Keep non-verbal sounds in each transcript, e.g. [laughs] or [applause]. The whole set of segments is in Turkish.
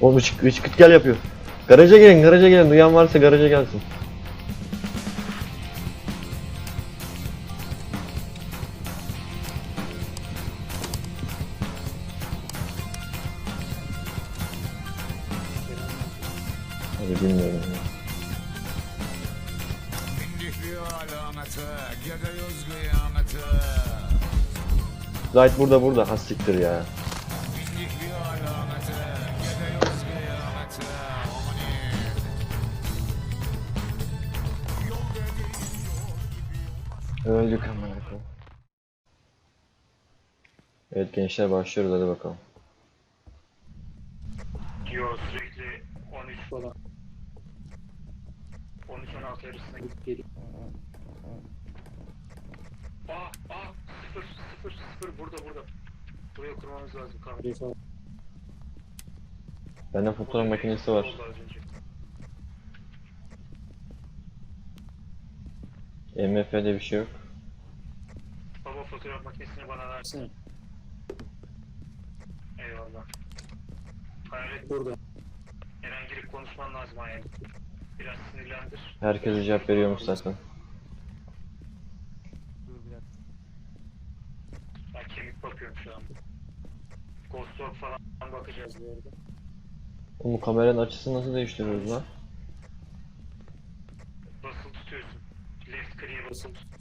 Oğlum ışık, ışık git gel yapıyor. Garaja gelin garaja gelin. Duyan varsa garaja gelsin. Hadi bilmiyorum. Zayt burada burada. Ha siktir ya. Öldük amına. Evet gençler başlıyoruz hadi bakalım. Yo sürekli 13 falan. 13-16 arasında gidip geliyor. Aa aa 0 0 0 burada burada. Buraya kurmamız lazım kamerayı falan. Bende fotoğraf makinesi var. MF'de bir şey yok. Fotoğraf makinesini bana versene. Eyvallah. Hayret burada. Eren girip konuşman lazım hayal. Biraz sinirlendir. Herkese cevap veriyormuş zaten. Dur bir dakika. Ben kemik bakıyorum şu anda. Ghost Dog falan bakacağız bu arada. Oğlum kameranın açısını nasıl değiştiriyoruz lan? Basılı tutuyorsun. Left clear basılı tutuyorsun.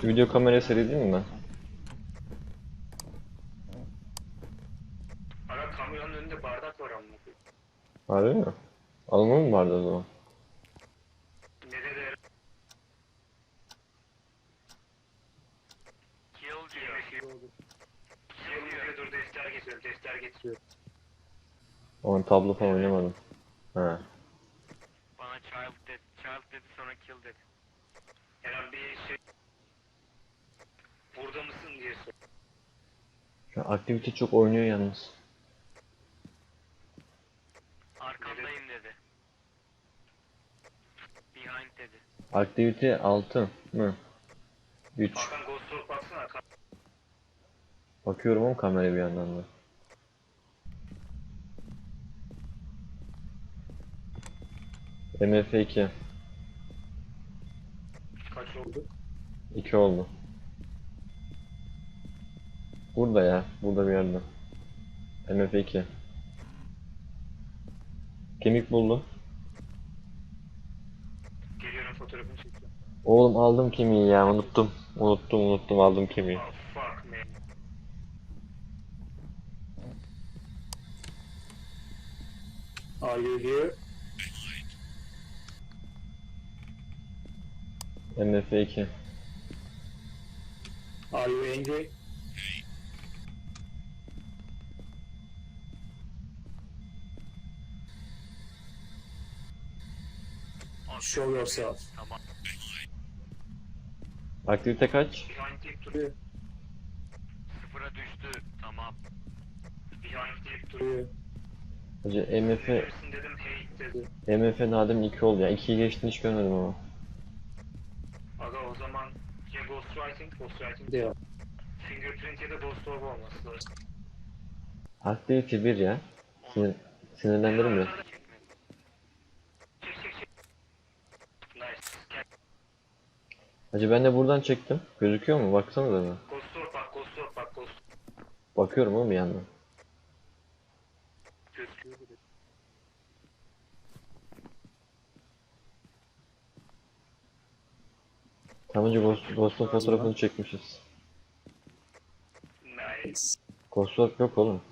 Şu video kameraya seyredeyim mi ben? Ara kameranın önünde bardak var amına. Harbi mi? Alınma mı vardı o zaman? Nerede Eren? Kill diyor. Kill diyor. Dur defter getiriyorum. Defter getiriyorum. Aman tablo falan oynamadım. He. Bana child dedi, child dedi sonra kill dedi. Eren bir şey... Burada mısın diye sor. Şu an aktivite çok oynuyor yalnız. Arkandayım dedi. Behind dedi. Aktivite 6 mı? 3. Hakan Ghost Dog baksana. Ka- Bakıyorum ama kameraya bir yandan da. MF2. Kaç oldu? 2 oldu. Burada ya. Burada bir yerde. MF2. Kemik buldum. Geliyorum fotoğrafını çekeceğim. Oğlum aldım kemiği ya unuttum. Unuttum unuttum aldım kemiği. Oh fuck man. Are you here? MF2. Are you angry? Show yourself. Tamam. Aktivite kaç? Duruyor. Sıfıra düştü. Tamam. Behind deyip duruyor. Hacı MF, dedim hey dedi. MF Nadim 2 oldu ya. 2'yi geçtiğini hiç görmedim ama. Aga o zaman ya ghostwriting, ghostwriting diyor. Fingerprint ya da ghost orb olması lazım. Aktivite 1 ya. Sinir, sinirlendirmiyor. Çek çek çek. Nice. Gel. Hacı ben de buradan çektim. Gözüküyor mu? Baksana da. Ghost orb bak, ghost orb bak, ghost Bakıyorum oğlum bir yandan. gözüküyor bile. Tam önce Ghost, Ghost'un fotoğrafını çekmişiz. Nice. Ghost Orb yok oğlum.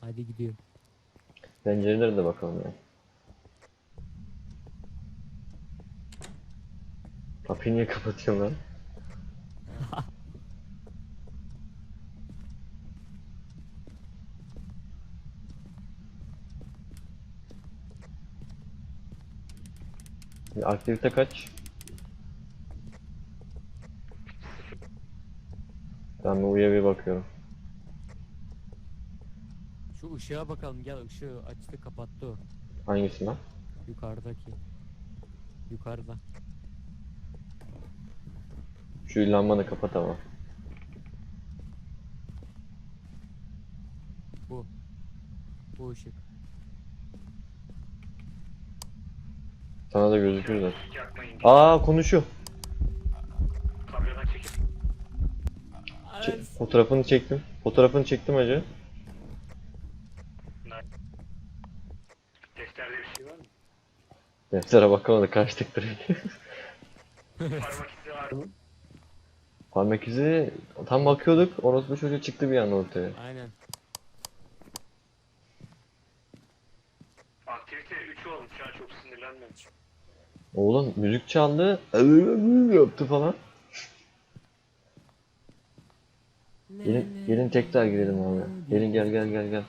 Hadi gidiyorum. Pencerelere de bakalım ya. Kapıyı niye kapatıyorsun lan? Aktivite kaç? Ben bu UAV'ye bakıyorum. Şu ışığa bakalım gel ışığı açtı kapattı o. Hangisi lan? Yukarıdaki. Yukarıda. Şu lambanı kapat ama. Bu. Bu ışık. Sana da gözükür yakmayın. Aa konuşuyor. Ç- fotoğrafını çektim. Fotoğrafını çektim hacı. defterde bir şey var mı? Deftere bakamadı kaçtık direkt. Parmak izi var mı? Parmak izi tam bakıyorduk. Orospu çocuğu çıktı bir anda ortaya. Aynen. Aktivite 3 olmuş an çok sinirlenmedim. Oğlum müzik çaldı. yaptı falan. Gelin, gelin tekrar girelim abi. Gelin gel gel gel gel.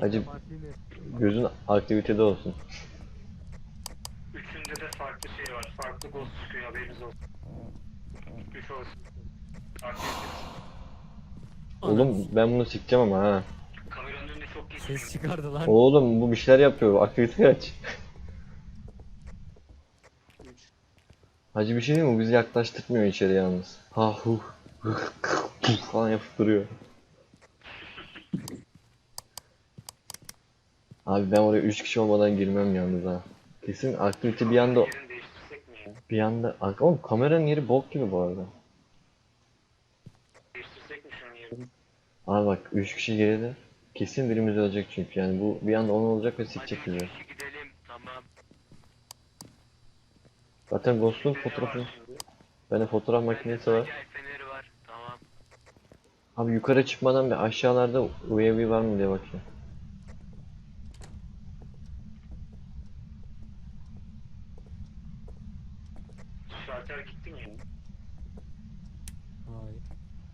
Hacı gözün aktivitede olsun. Farklı ghost çıkıyor haberiniz olsun. 3 olsun. Aktivite. Oğlum ben bunu sikeceğim ama ha. Kameranın önüne çok geç. Ses çıkardı lan. Oğlum bu bir şeyler yapıyor. Aktivite kaç. Hacı bir şey değil mi? Bu bizi yaklaştırmıyor içeri yalnız. Ha hu. falan yapıp duruyor. [laughs] Abi ben oraya 3 kişi olmadan girmem yalnız ha. Kesin aktivite bir anda Yerini değiştirsek mi ya? Bir anda oğlum kameranın yeri bok gibi bu arada. Değiştirsek mi yerini? Abi bak 3 kişi girdi. Kesin birimiz ölecek çünkü yani bu bir anda onun olacak ve sikecek bizi. kişi gidelim. Tamam. Zaten Ghost'un fotoğrafı, bende fotoğraf makinesi var. Abi yukarı çıkmadan bir aşağılarda UAV var mı diye bakayım. Şalter gitti mi ya? Hayır.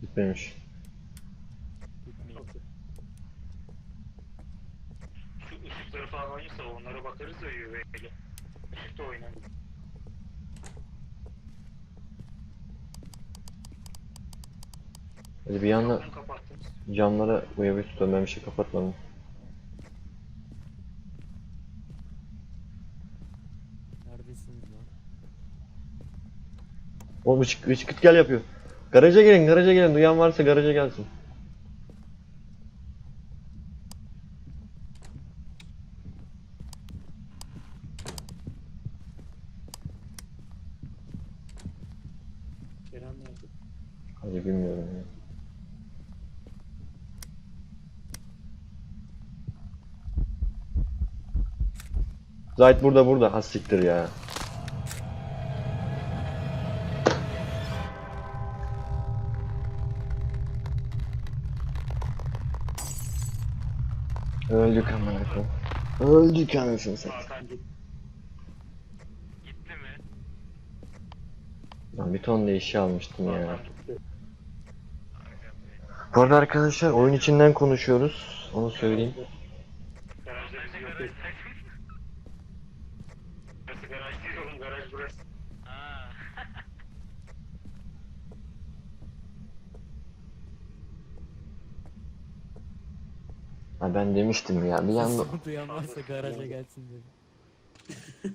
Gitmemiş. Gitmeyin. Şu ışıkları falan oynarsa onlara bakarız da UV'yle. Işıkta oynarız. Hadi bir kapattınız. camlara UAV tutuyorum ben bir şey kapatmadım. Neredesiniz lan? Oğlum ışık, ışık gel yapıyor. Garaja gelin garaja gelin duyan varsa garaja gelsin. Kerem nerede? Hadi bilmiyorum ya. Zahit burada burada. Ha siktir ya. Öldük amına koyayım. Öldük anasını satayım. Gitti. Gitti mi? Lan bir ton da eşya almıştım ya. Bu arada arkadaşlar oyun içinden konuşuyoruz. Onu söyleyeyim. Garajda bizi yok etti. Burası garaj değil oğlum garaj burası. Aa. Ben demiştim ya bir anda Sesimi duyan varsa garaja gelsin dedi. [laughs]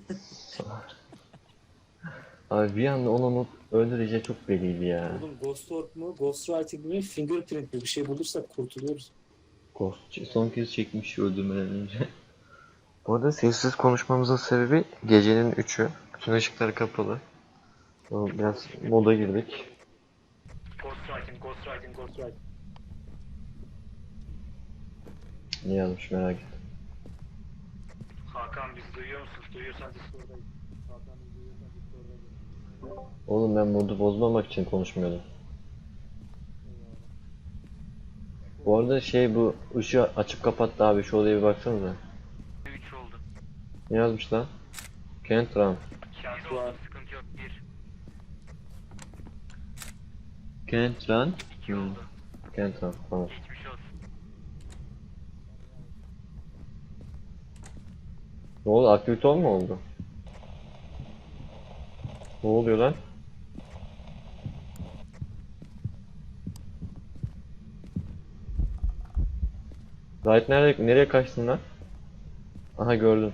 abi bir anda onu unut öldüreceği çok belliydi ya. Oğlum Ghost Orb mu, Ghost Writing mi, Fingerprint mi bir şey bulursak kurtuluyoruz. Ghost son kez çekmiş öldürmeden önce. [laughs] Bu arada sessiz konuşmamızın sebebi gecenin 3'ü. Bütün ışıklar kapalı. Biraz moda girdik. Ghost writing, ghost writing, ghost writing. Ne yazmış merak ettim. Hakan bizi duyuyor musun? Duyuyorsan Discord'dayız. Hakan bizi duyuyorsan Discord'dayız. Oğlum ben modu bozmamak için konuşmuyordum. Bu arada şey bu ışığı açıp kapattı abi şu odaya bir baksanıza. 3 oldu. Ne yazmış lan? Şans 1 var. oldu. Sıkıntı yok. 1. Can't run. 2 Hmm, oldu. Can't run. Tamam. Geçmiş Ne oldu? Aktivite mu oldu? Ne oluyor lan? Zahit nerede, nereye kaçtın lan? Aha gördüm.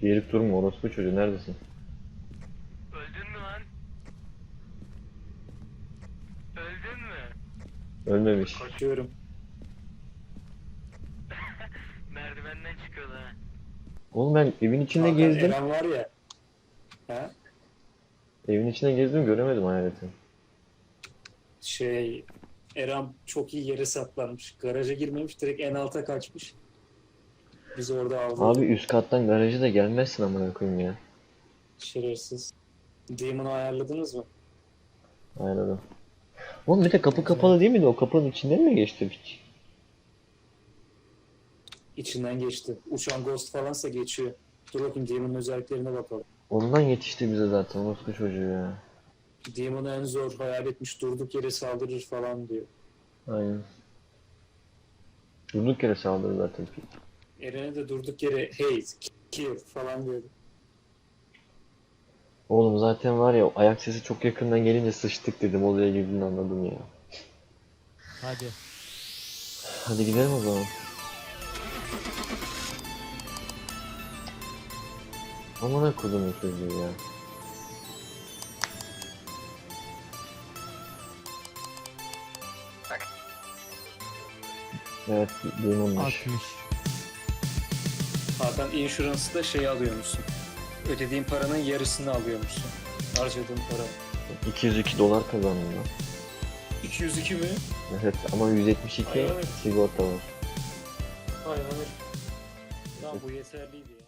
Gelip durma orospu çocuğu neredesin? Ölmemiş. Kaçıyorum. [laughs] Merdivenden çıkıyordu ha. Oğlum ben evin içinde Hakan, gezdim. Eren var ya. Ha? Evin içinde gezdim göremedim hayaleti. Şey Eren çok iyi yere saklanmış. Garaja girmemiş direkt en alta kaçmış. Biz orada avladık. Abi üst kattan garajı da gelmezsin amına koyayım ya. Şerefsiz. Demon'u ayarladınız mı? Aynen. Oğlum bir de kapı kapalı değil miydi? O kapının içinden mi geçti hiç? İçinden geçti. Uçan Ghost falansa geçiyor. Dur bakayım Demon'un özelliklerine bakalım. Ondan yetişti bize zaten orospu çocuğu ya. Demon'u en zor hayal etmiş durduk yere saldırır falan diyor. Aynen. Durduk yere saldırı zaten. Eren'e de durduk yere hate, kill falan diyordu. Oğlum zaten var ya ayak sesi çok yakından gelince sıçtık dedim. Odaya girdiğini anladım ya. Hadi. Hadi gidelim o zaman. Amına kodumun çocuğu ya. Evet, demonmuş. 60. Hakan Insurance'da şey alıyormuşsun. Ödediğin paranın yarısını alıyormuşsun. Harcadığın para. 202 dolar kazandım lan. 202 mi? Evet ama 172 Hayır. sigorta var. Hayır hayır. Tamam bu yeterliydi ya.